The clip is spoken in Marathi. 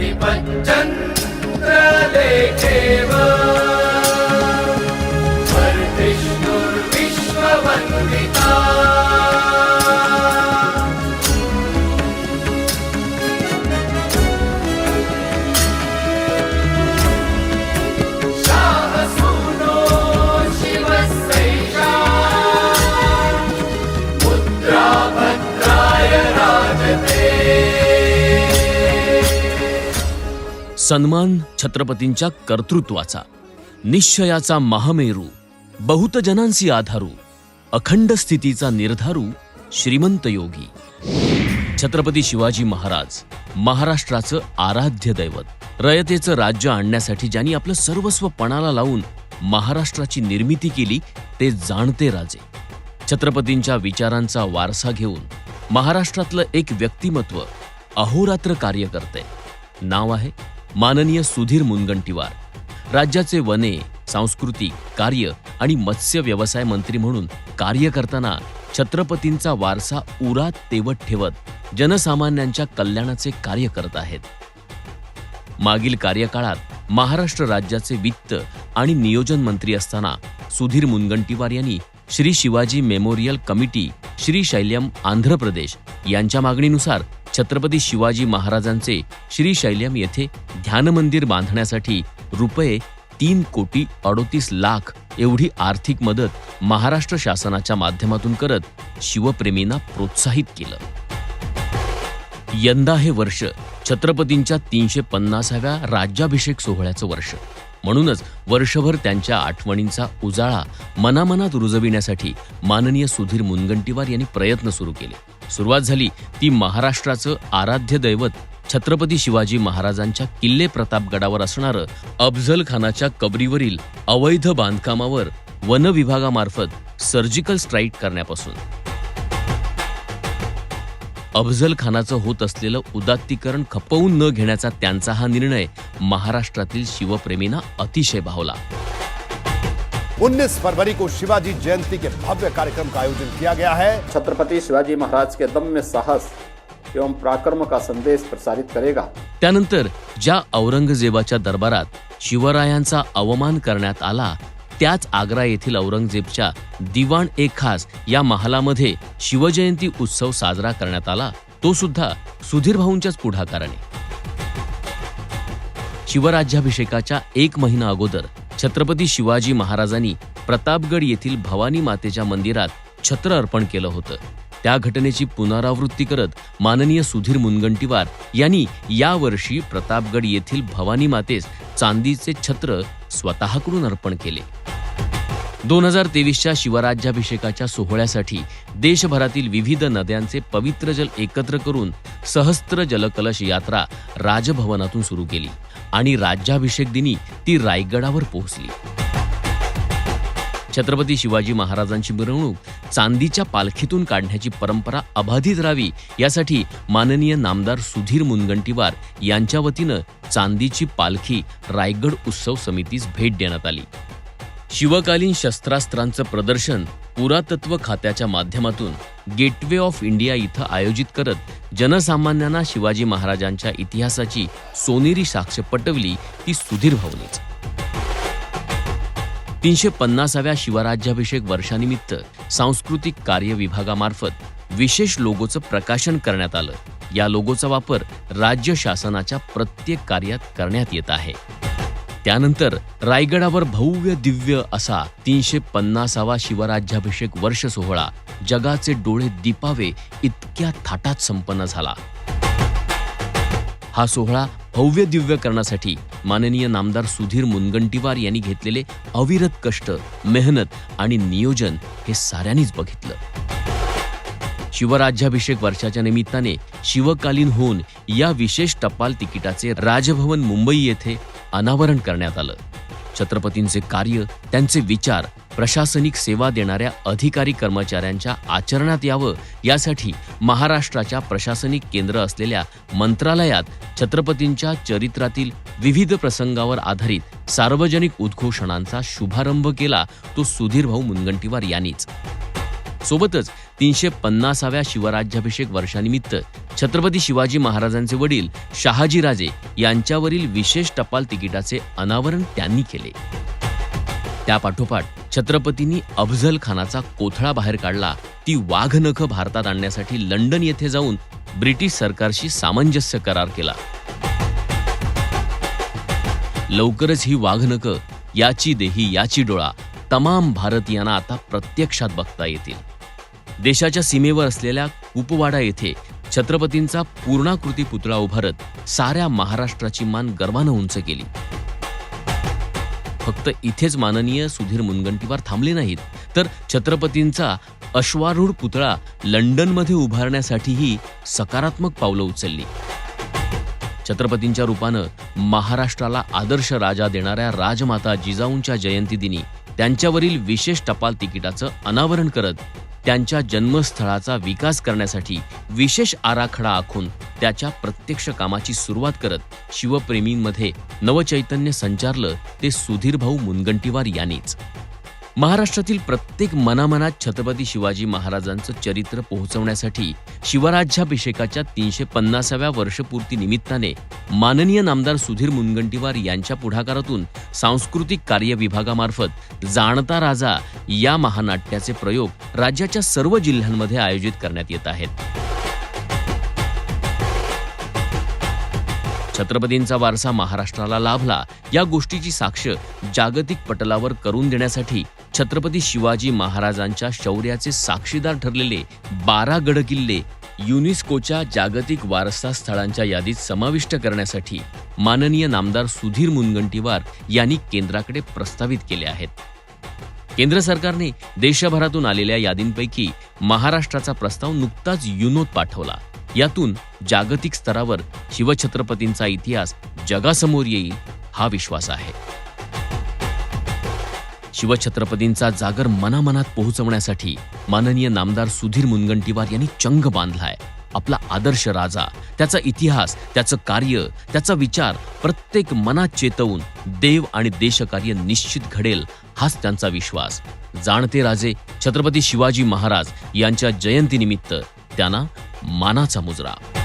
విపచ్చంద్రలేఖే सन्मान छत्रपतींच्या कर्तृत्वाचा निश्चयाचा महामेरू बहुतजनांसी आधारू अखंड स्थितीचा निर्धारू श्रीमंत योगी. छत्रपती शिवाजी महाराज महाराष्ट्राचं आराध्य दैवत रयतेचं राज्य आणण्यासाठी ज्यांनी आपलं सर्वस्व पणाला लावून महाराष्ट्राची निर्मिती केली ते जाणते राजे. छत्रपतींच्या विचारांचा वारसा घेऊन महाराष्ट्रातलं एक व्यक्तिमत्व अहोरात्र कार्य करते नाव आहे माननीय सुधीर मुनगंटीवार राज्याचे वने सांस्कृतिक कार्य आणि मत्स्य व्यवसाय मंत्री म्हणून कार्य करताना छत्रपतींचा वारसा उरात तेवत ठेवत जनसामान्यांच्या कल्याणाचे कार्य करत आहेत. मागील कार्यकाळात महाराष्ट्र राज्याचे वित्त आणि नियोजन मंत्री असताना सुधीर मुनगंटीवार यांनी श्री शिवाजी मेमोरियल कमिटी श्री शैल्यम आंध्र प्रदेश यांच्या मागणीनुसार छत्रपती शिवाजी महाराजांचे श्री शैल्यम येथे ध्यान मंदिर बांधण्यासाठी रुपये तीन कोटी अडोतीस लाख एवढी आर्थिक मदत महाराष्ट्र शासनाच्या माध्यमातून करत शिवप्रेमींना प्रोत्साहित केलं. यंदा हे वर्ष छत्रपतींच्या तीनशे पन्नासाव्या राज्याभिषेक सोहळ्याचं वर्ष. म्हणूनच वर्षभर त्यांच्या आठवणींचा उजाळा मनामनात रुजविण्यासाठी माननीय सुधीर मुनगंटीवार यांनी प्रयत्न सुरू केले. सुरुवात झाली ती महाराष्ट्राचं आराध्य दैवत छत्रपती शिवाजी महाराजांच्या किल्ले प्रतापगडावर असणारं अफझल खानाच्या कबरीवरील अवैध बांधकामावर वन विभागामार्फत सर्जिकल स्ट्राईक करण्यापासून. अफझल खानाचं होत असलेलं उदात्तीकरण खपवून न घेण्याचा त्यांचा हा निर्णय महाराष्ट्रातील शिवप्रेमींना अतिशय भावला. 19 फरवरी को शिवाजी जयंती के भव्य कार्यक्रम का आयोजन किया गया है। छत्रपति शिवाजी महाराज के दम्य साहस एवं पराक्रम का संदेश प्रसारित करेगा। त्यानंतर ज्या औरंगजेबाच्या दरबारात शिवरायांचा अवमान करण्यात आला त्याच आग्रा येथील औरंगजेबच्या दिवाण ए खास या महालामध्ये शिवजयंती उत्सव साजरा करण्यात आला. तो सुद्धा सुधीर भाऊंच्याच पुढाकाराने. शिवराज्याभिषेकाच्या एक महिना अगोदर छत्रपती शिवाजी महाराजांनी प्रतापगड येथील भवानी मातेच्या मंदिरात छत्र अर्पण केलं होतं. त्या घटनेची पुनरावृत्ती करत माननीय सुधीर मुनगंटीवार यांनी यावर्षी प्रतापगड येथील भवानी मातेस चांदीचे छत्र स्वतःकडून अर्पण केले. दोन हजार तेवीसच्या शिवराज्याभिषेकाच्या सोहळ्यासाठी देशभरातील विविध नद्यांचे पवित्र जल एकत्र करून सहस्त्र जलकलश यात्रा राजभवनातून सुरू केली. आणि राज्याभिषेक दिनी ती रायगडावर पोहोचली. छत्रपती शिवाजी महाराजांची मिरवणूक चांदीच्या पालखीतून काढण्याची परंपरा अबाधित राहावी यासाठी माननीय नामदार सुधीर मुनगंटीवार यांच्या वतीनं चांदीची पालखी रायगड उत्सव समितीस भेट देण्यात आली. शिवकालीन शस्त्रास्त्रांचं प्रदर्शन पुरातत्व खात्याच्या माध्यमातून गेटवे ऑफ इंडिया इथं आयोजित करत जनसामान्यांना शिवाजी महाराजांच्या इतिहासाची सोनेरी साक्ष पटवली ती सुधीर भाऊनीच तीनशे पन्नासाव्या शिवराज्याभिषेक वर्षानिमित्त सांस्कृतिक कार्य विभागामार्फत विशेष लोगोचं प्रकाशन करण्यात आलं. या लोगोचा वापर राज्य शासनाच्या प्रत्येक कार्यात करण्यात येत आहे. त्यानंतर रायगडावर भव्य दिव्य असा तीनशे पन्नासावा शिवराज्याभिषेक वर्ष सोहळा जगाचे डोळे दिपावे इतक्या थाटात संपन्न झाला. हा सोहळा भव्य दिव्य करण्यासाठी माननीय नामदार सुधीर मुनगंटीवार यांनी घेतलेले अविरत कष्ट मेहनत आणि नियोजन हे साऱ्यांनीच बघितलं. शिवराज्याभिषेक वर्षाच्या निमित्ताने शिवकालीन होऊन या विशेष टपाल तिकिटाचे राजभवन मुंबई येथे अनावरण करण्यात आलं. छत्रपतींचे कार्य त्यांचे विचार प्रशासनिक सेवा देणाऱ्या अधिकारी कर्मचाऱ्यांच्या आचरणात यावं यासाठी महाराष्ट्राच्या प्रशासनिक केंद्र असलेल्या मंत्रालयात छत्रपतींच्या चरित्रातील विविध प्रसंगावर आधारित सार्वजनिक उद्घोषणांचा शुभारंभ केला तो सुधीरभाऊ मुनगंटीवार यांनीच. सोबतच तीनशे पन्नासाव्या शिवराज्याभिषेक वर्षानिमित्त छत्रपती शिवाजी महाराजांचे वडील शहाजीराजे यांच्यावरील विशेष टपाल तिकिटाचे अनावरण त्यांनी केले. त्यापाठोपाठ छत्रपतींनी अफझल खानाचा कोथळा बाहेर काढला. ती वाघनख भारतात आणण्यासाठी लंडन येथे जाऊन ब्रिटिश सरकारशी सामंजस्य करार केला. लवकरच ही वाघनख याची देही याची डोळा तमाम भारतीयांना आता प्रत्यक्षात बघता येतील. देशाच्या सीमेवर असलेल्या कुपवाडा येथे छत्रपतींचा पूर्णाकृती पुतळा उभारत साऱ्या महाराष्ट्राची मान गर्वानं उंच केली. फक्त इथेच माननीय सुधीर मुनगंटीवार थांबले नाहीत तर छत्रपतींचा अश्वारूढ पुतळा लंडनमध्ये उभारण्यासाठीही सकारात्मक पावलं उचलली. छत्रपतींच्या रूपानं महाराष्ट्राला आदर्श राजा देणाऱ्या राजमाता जिजाऊंच्या जयंतीदिनी त्यांच्यावरील विशेष टपाल तिकिटाचं अनावरण करत त्यांच्या जन्मस्थळाचा विकास करण्यासाठी विशेष आराखडा आखून त्याच्या प्रत्यक्ष कामाची सुरुवात करत शिवप्रेमींमध्ये नवचैतन्य संचारलं ते सुधीरभाऊ मुनगंटीवार यांनीच. महाराष्ट्रातील प्रत्येक मनामनात छत्रपती शिवाजी महाराजांचं चरित्र पोहोचवण्यासाठी शिवराज्याभिषेकाच्या तीनशे पन्नासाव्या वर्षपूर्ती निमित्ताने माननीय नामदार सुधीर मुनगंटीवार यांच्या पुढाकारातून सांस्कृतिक कार्य विभागामार्फत जाणता राजा या महानाट्याचे प्रयोग राज्याच्या सर्व जिल्ह्यांमध्ये आयोजित करण्यात येत आहेत. छत्रपतींचा वारसा महाराष्ट्राला लाभला या गोष्टीची साक्ष जागतिक पटलावर करून देण्यासाठी छत्रपती शिवाजी महाराजांच्या शौर्याचे साक्षीदार ठरलेले बारा गडकिल्ले युनेस्कोच्या जागतिक वारसा स्थळांच्या यादीत समाविष्ट करण्यासाठी माननीय नामदार सुधीर मुनगंटीवार यांनी केंद्राकडे प्रस्तावित केले आहेत. केंद्र सरकारने देशभरातून आलेल्या यादींपैकी महाराष्ट्राचा प्रस्ताव नुकताच युनोत पाठवला. यातून जागतिक स्तरावर शिवछत्रपतींचा इतिहास जगासमोर येईल हा विश्वास आहे. शिवछत्रपतींचा जागर मनामनात पोहोचवण्यासाठी माननीय नामदार सुधीर मुनगंटीवार यांनी चंग बांधलाय. आपला आदर्श राजा त्याचा इतिहास त्याचं कार्य त्याचा विचार प्रत्येक मनात चेतवून देव आणि देशकार्य निश्चित घडेल हाच त्यांचा विश्वास. जाणते राजे छत्रपती शिवाजी महाराज यांच्या जयंतीनिमित्त त्यांना मानाचा मुजरा.